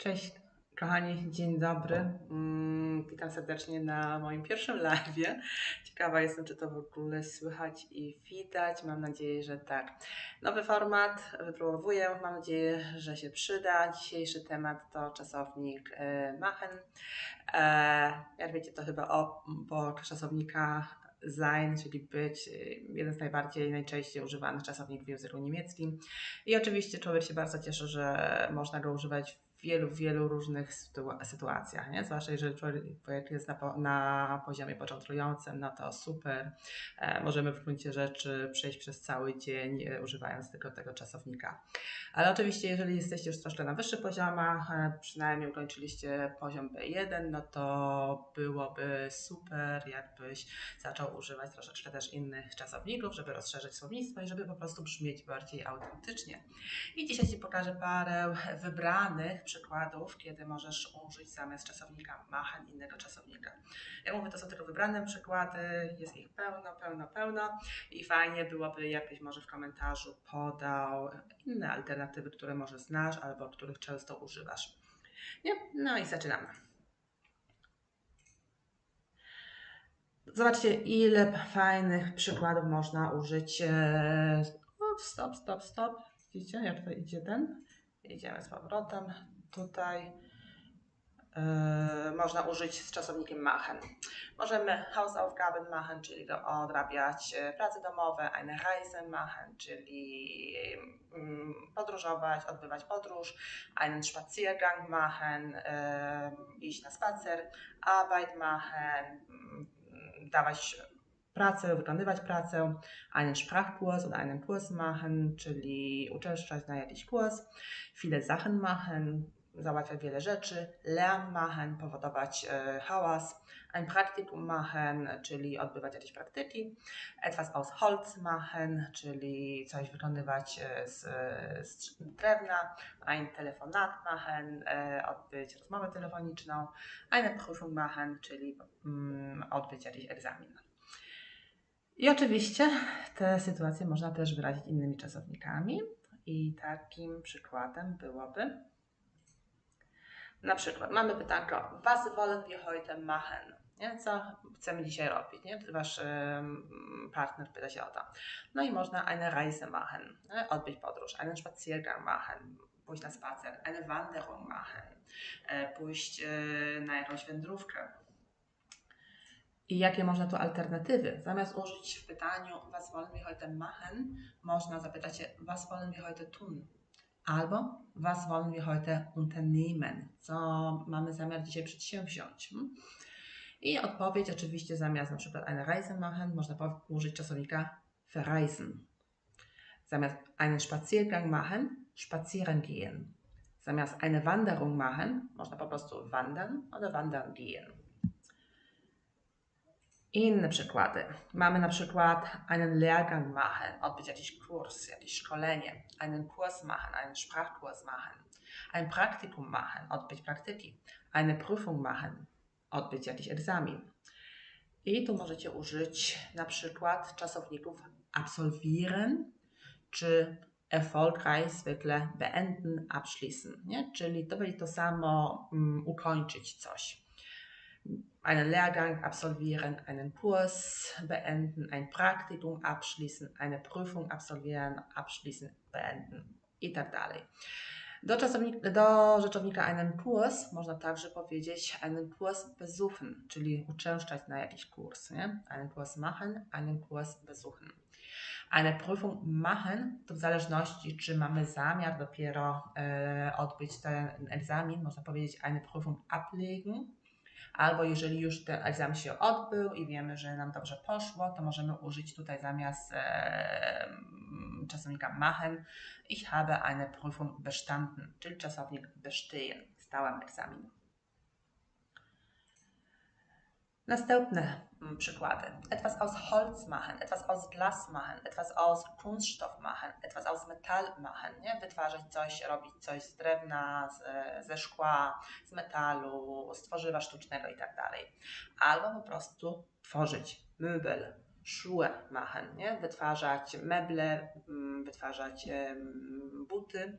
Cześć, kochani, dzień dobry. Mm, Witam serdecznie na moim pierwszym live'ie. Ciekawa jestem, czy to w ogóle słychać i widać. Mam nadzieję, że tak. Nowy format wypróbowuję. Mam nadzieję, że się przyda. Dzisiejszy temat to czasownik e, machen. E, Jak wiecie, to chyba obok czasownika sein, czyli być, e, jeden z najbardziej, najczęściej używanych czasowników w języku niemieckim. I oczywiście człowiek się bardzo cieszy, że można go używać wielu, wielu różnych sytua- sytuacjach, nie? zwłaszcza jeżeli człowiek jest na, na poziomie początkującym, no to super. E, możemy w gruncie rzeczy przejść przez cały dzień e, używając tylko tego czasownika. Ale oczywiście, jeżeli jesteście już troszkę na wyższych poziomach, e, przynajmniej ukończyliście poziom B1, no to byłoby super, jakbyś zaczął używać troszeczkę też innych czasowników, żeby rozszerzyć słownictwo i żeby po prostu brzmieć bardziej autentycznie. I dzisiaj Ci pokażę parę wybranych przykładów, kiedy możesz użyć zamiast czasownika machen innego czasownika. Ja mówię, to są tylko wybrane przykłady, jest ich pełno, pełno, pełno i fajnie byłoby, jakbyś może w komentarzu podał inne alternatywy, które może znasz albo których często używasz. Nie? No i zaczynamy. Zobaczcie, ile fajnych przykładów można użyć. e, Stop, stop, stop. Widzicie, jak tutaj idzie ten? Idziemy z powrotem. Tutaj e, można użyć z czasownikiem machen. Możemy Hausaufgaben machen, czyli do, odrabiać e, prace domowe, eine Reise machen, czyli mm, podróżować, odbywać podróż, einen Spaziergang machen, e, iść na spacer, Arbeit machen, mm, dawać pracę, wykonywać pracę, einen Sprachkurs oder einen Kurs machen, czyli uczęszczać na jakiś kurs, viele Sachen machen, załatwiać wiele rzeczy, Lärm machen, powodować e, hałas, ein Praktikum machen, czyli odbywać jakieś praktyki, etwas aus Holz machen, czyli coś wykonywać e, z, z drewna, ein Telefonat machen, e, odbyć rozmowę telefoniczną, eine Prüfung machen, czyli mm, odbyć jakiś egzamin. I oczywiście te sytuacje można też wyrazić innymi czasownikami. I takim przykładem byłoby na przykład mamy pytanko, was wollen wir heute machen? Nie? Co chcemy dzisiaj robić? Nie? Wasz partner pyta się o to. No i można eine Reise machen, nie? odbyć podróż, einen Spaziergang machen, pójść na spacer, eine Wanderung machen, e, pójść e, na jakąś wędrówkę. I jakie można tu alternatywy? Zamiast użyć w pytaniu was wollen wir heute machen, można zapytać się was wollen wir heute tun? Albo was wollen wir heute unternehmen? Co mamy zamiar dzisiaj przedsięwziąć? Hmm? I odpowiedź oczywiście zamiast na przykład eine Reise machen, można użyć czasownika verreisen. Zamiast einen Spaziergang machen, spazieren gehen. Zamiast eine Wanderung machen, można po prostu wandern oder wandern gehen. Inne przykłady. Mamy na przykład einen Lehrgang machen, odbyć jakiś kurs, jakieś szkolenie, einen Kurs machen, einen Sprachkurs machen, ein Praktikum machen, odbyć praktyki, eine Prüfung machen, odbyć jakiś egzamin. I tu możecie użyć na przykład czasowników absolvieren czy erfolgreich zwykle beenden, abschließen, nie? czyli to będzie to samo um, ukończyć coś einen Lehrgang absolvieren, einen Kurs beenden, ein Praktikum abschließen, eine Prüfung absolvieren, abschließen, beenden i tak dalej. Do, czasownik, do rzeczownika einen Kurs można także powiedzieć einen Kurs besuchen, czyli uczęszczać na jakiś kurs. Nie? Einen Kurs machen, einen Kurs besuchen. Eine Prüfung machen to w zależności, czy mamy zamiar dopiero e, odbyć ten egzamin, można powiedzieć eine Prüfung ablegen, Albo jeżeli już ten egzamin się odbył i wiemy, że nam dobrze poszło, to możemy użyć tutaj zamiast e, czasownika machen ich habe eine Prüfung bestanden, czyli czasownik bestehen, zdałam egzamin. Następne mm, przykłady. Etwas aus Holz machen, etwas aus Glas machen, etwas aus Kunststoff machen, etwas aus Metall machen. Nie? Wytwarzać coś, robić coś z drewna, z, ze szkła, z metalu, z tworzywa sztucznego i tak dalej. Albo po prostu tworzyć Möbel, Schuhe machen, nie? wytwarzać meble, mm, wytwarzać buty.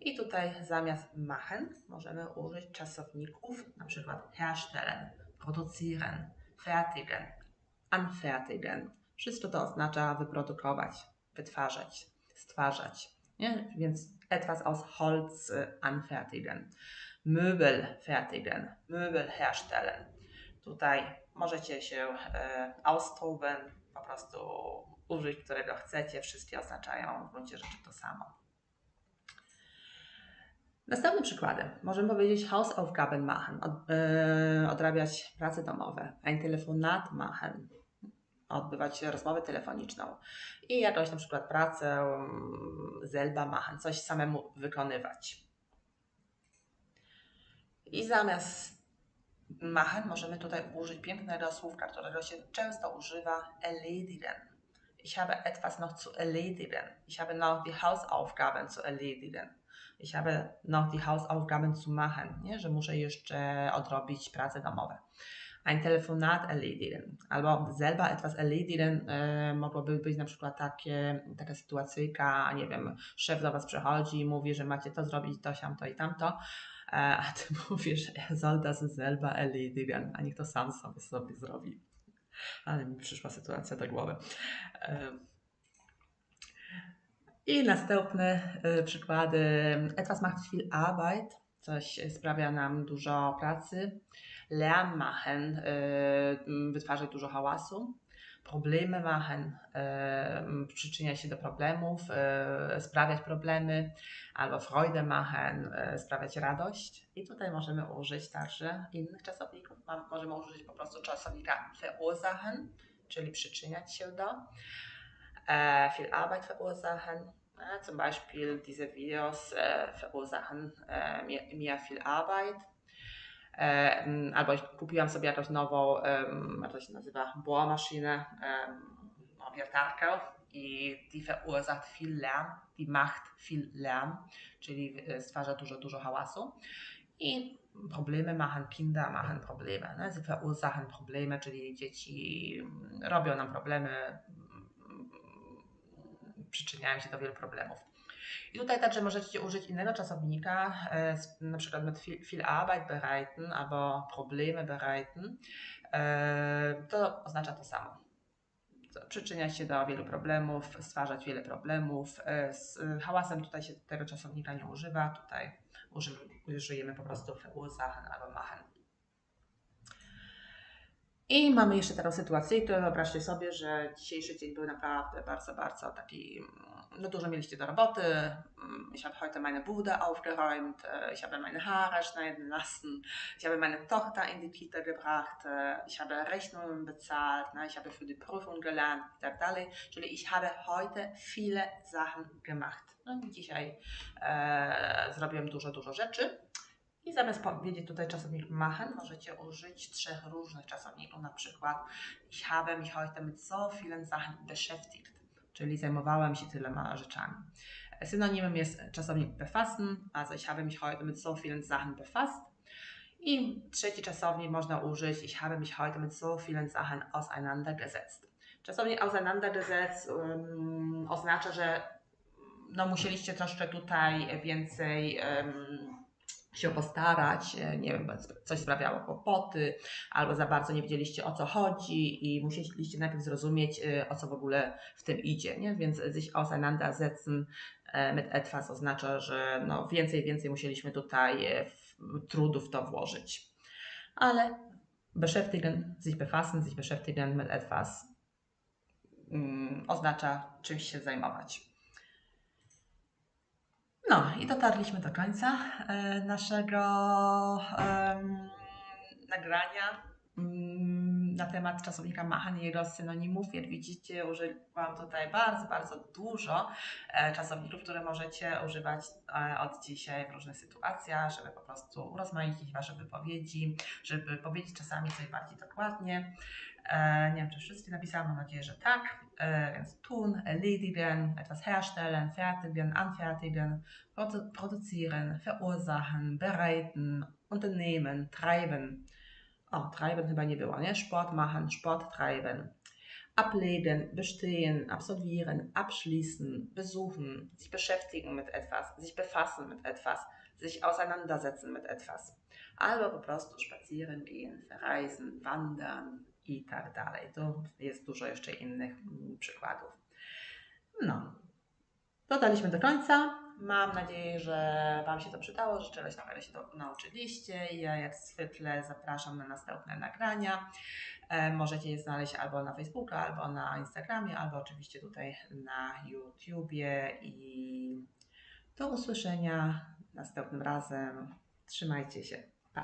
I tutaj zamiast machen możemy użyć czasowników, na przykład herstellen, produzieren, fertigen, anfertigen. Wszystko to oznacza wyprodukować, wytwarzać, stwarzać. Nie? Więc etwas aus Holz y, anfertigen, Möbel fertigen, Möbel herstellen. Tutaj możecie się e, austoben, po prostu użyć którego chcecie. Wszystkie oznaczają w gruncie rzeczy to samo. Następnym przykładem możemy powiedzieć Hausaufgaben machen, od, yy, odrabiać prace domowe, ein Telefonat machen, odbywać rozmowę telefoniczną i jakąś na przykład pracę mm, selber machen, coś samemu wykonywać. I zamiast machen możemy tutaj użyć pięknego słówka, którego się często używa erledigen. Ich habe etwas noch zu erledigen. Ich habe noch die Hausaufgaben zu erledigen. Ich habe noch die Hausaufgaben zu machen, nie? że muszę jeszcze odrobić prace domowe. Ein Telefonat erledigen albo selber etwas erledigen e, mogłoby być na przykład takie, taka sytuacyjka, nie wiem, szef do Was przychodzi i mówi, że macie to zrobić, to, siam, to i tamto, e, a Ty mówisz, er soll das selber erledigen, a niech to sam sobie, sobie zrobi. Ale mi przyszła sytuacja do głowy. E, i następne y, przykłady. Etwas macht viel Arbeit, coś sprawia nam dużo pracy. Lärm machen, y, wytwarza dużo hałasu. Problemy machen, y, przyczynia się do problemów, sprawiać problemy. Albo Freude machen, sprawiać radość. I tutaj możemy użyć także innych czasowników. Możemy użyć po prostu czasownika verursachen, czyli przyczyniać się do äh, viel Arbeit verursachen. Ja, zum Beispiel diese Videos äh, verursachen äh, mir, viel Arbeit. Äh, albo kupiłam sobie jakąś nową, jak to się nazywa, bohrmaschinę, um, wiertarkę i die verursacht viel Lärm, die macht viel Lärm, czyli stwarza dużo, dużo hałasu. I Probleme machen, Kinder machen Probleme. Ne? Sie verursachen Probleme, czyli dzieci robią nam problemy, przyczyniają się do wielu problemów. I tutaj także możecie użyć innego czasownika, e, na przykład mit viel Arbeit bereiten albo Probleme bereiten. E, to oznacza to samo. Przyczynia się do wielu problemów, stwarzać wiele problemów. E, z hałasem tutaj się tego czasownika nie używa, tutaj użyjemy po prostu verursachen albo machen. I mamy jeszcze taką sytuację, to wyobraźcie sobie, że dzisiejszy dzień był naprawdę bardzo, bardzo taki, no dużo mieliście do roboty. Ich habe heute meine Bude aufgeräumt, ich habe meine Haare schneiden lassen, ich habe meine Tochter in die Kita gebracht, ich habe Rechnungen bezahlt, ich habe für die Prüfung gelernt, tak dalej. Czyli ich habe heute viele Sachen gemacht. No i dzisiaj e, zrobiłem dużo, dużo rzeczy. I zamiast powiedzieć tutaj czasownik machen, możecie użyć trzech różnych czasowników, na przykład ich habe mich heute mit so vielen Sachen beschäftigt, czyli zajmowałem się tyloma rzeczami. Synonimem jest czasownik befassen, also ich habe mich heute mit so vielen Sachen befasst. I trzeci czasownik można użyć ich habe mich heute mit so vielen Sachen auseinandergesetzt. Czasownik auseinandergesetzt um, oznacza, że no, musieliście troszkę tutaj więcej um, się postarać, e, nie wiem, coś sprawiało kłopoty, albo za bardzo nie wiedzieliście o co chodzi i musieliście najpierw zrozumieć, e, o co w ogóle w tym idzie, nie? Więc sich auseinandersetzen e, mit etwas oznacza, że no więcej, więcej musieliśmy tutaj trudu w to włożyć. Ale beschäftigen, sich befassen, sich beschäftigen mit etwas mm, oznacza czymś się zajmować. No i dotarliśmy do końca e, naszego nagrania. Mm, na temat czasownika machen i jego synonimów. Jak widzicie, użyłam tutaj bardzo, bardzo dużo e, czasowników, które możecie używać e, od dzisiaj w różnych sytuacjach, żeby po prostu urozmaicić Wasze wypowiedzi, żeby powiedzieć czasami coś bardziej dokładnie. Nie wiem, czy wszyscy napisałam, mam nadzieję, że tak. Więc tun, erledigen, etwas herstellen, fertigen, anfertigen, produzieren, verursachen, bereiten, unternehmen, treiben. Treiben chyba nie było, nie? Sport machen, Sport treiben. ablegen, bestehen, absolvieren, abschließen, besuchen, sich beschäftigen mit etwas, sich befassen mit etwas, sich auseinandersetzen mit etwas. Albo po prostu spazieren gehen, verreisen, wandern i tak dalej. Tu jest dużo jeszcze innych przykładów. No, dodaliśmy do końca. Mam nadzieję, że Wam się to przydało, że czegoś nowego się to nauczyliście. Ja jak zwykle zapraszam na następne nagrania. E, Możecie je znaleźć albo na Facebooku, albo na Instagramie, albo oczywiście tutaj na YouTubie i do usłyszenia następnym razem. Trzymajcie się. Pa!